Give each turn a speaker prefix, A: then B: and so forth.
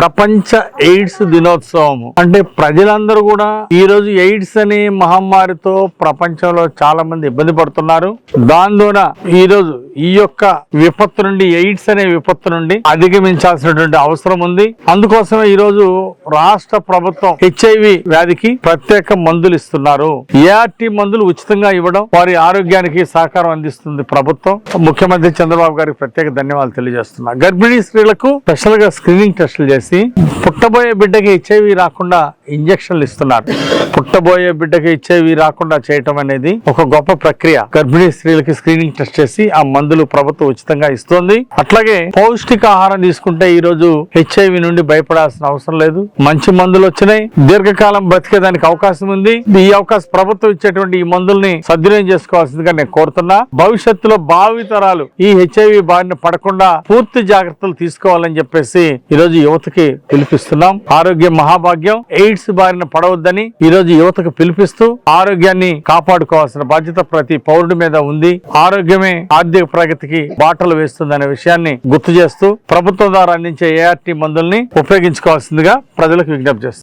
A: ప్రపంచ ఎయిడ్స్ దినోత్సవం. అంటే ప్రజలందరూ కూడా ఈ రోజు ఎయిడ్స్ అనే మహమ్మారితో ప్రపంచంలో చాలా మంది ఇబ్బంది పడుతున్నారు. దాని ద్వారా ఈ రోజు ఈ యొక్క విపత్తు నుండి ఎయిడ్స్ అనే విపత్తు నుండి అధిగమించాల్సినటువంటి అవసరం ఉంది. అందుకోసమే ఈ రోజు రాష్ట్ర ప్రభుత్వం హెచ్ఐవి వ్యాధికి ప్రత్యేక మందులు ఇస్తున్నారు. ఏఆర్టీ మందులు ఉచితంగా ఇవ్వడం వారి ఆరోగ్యానికి సహకారం అందిస్తుంది ప్రభుత్వం. ముఖ్యమంత్రి చంద్రబాబు గారికి ప్రత్యేక ధన్యవాదాలు తెలియజేస్తున్నా. గర్భిణీ స్త్రీలకు స్పెషల్గా స్క్రీనింగ్ టెస్టులు చేసి పుట్టబోయే బిడ్డకి హెచ్ఐవి రాకుండా ఇంజక్షన్లు ఇస్తున్నారు. పుట్టబోయే బిడ్డకి హెచ్ఐవి రాకుండా చేయటం అనేది ఒక గొప్ప ప్రక్రియ. గర్భిణీ స్త్రీలకి స్క్రీనింగ్ టెస్ట్ చేసి ఆ మందులు ప్రభుత్వం ఉచితంగా ఇస్తుంది. అట్లాగే పౌష్టిక ఆహారం తీసుకుంటే ఈ రోజు హెచ్ఐవి నుండి భయపడాల్సిన అవసరం లేదు. మంచి మందులు వచ్చినాయి. దీర్ఘకాలం బ్రతికేదానికి అవకాశం ఉంది. ఈ అవకాశం ప్రభుత్వం ఇచ్చేటువంటి ఈ మందుల్ని సద్వినియోగం చేసుకోవాల్సిందిగా నేను కోరుతున్నా. భవిష్యత్తులో భావితరాలు ఈ హెచ్ఐవి బారిన పడకుండా పూర్తి జాగ్రత్తలు తీసుకోవాలని చెప్పేసి ఈ రోజు యువతకి పిలిపిస్తున్నాం. ఆరోగ్యం మహాభాగ్యం ఎయిడ్స్ బారిన పడవద్దని ఈ రోజు యువతకు పిలిపిస్తూ ఆరోగ్యాన్ని కాపాడుకోవాల్సిన బాధ్యత ప్రతి పౌరుడి మీద ఉంది. ఆరోగ్యమే ఆర్థిక ప్రగతికి బాటలు వేస్తుందనే విషయాన్ని గుర్తు చేస్తూ ప్రభుత్వం ద్వారా అందించే ఏఆర్టీ మందుల్ని ఉపయోగించుకోవాల్సిందిగా ప్రజలకు విజ్ఞప్తి చేస్తుంది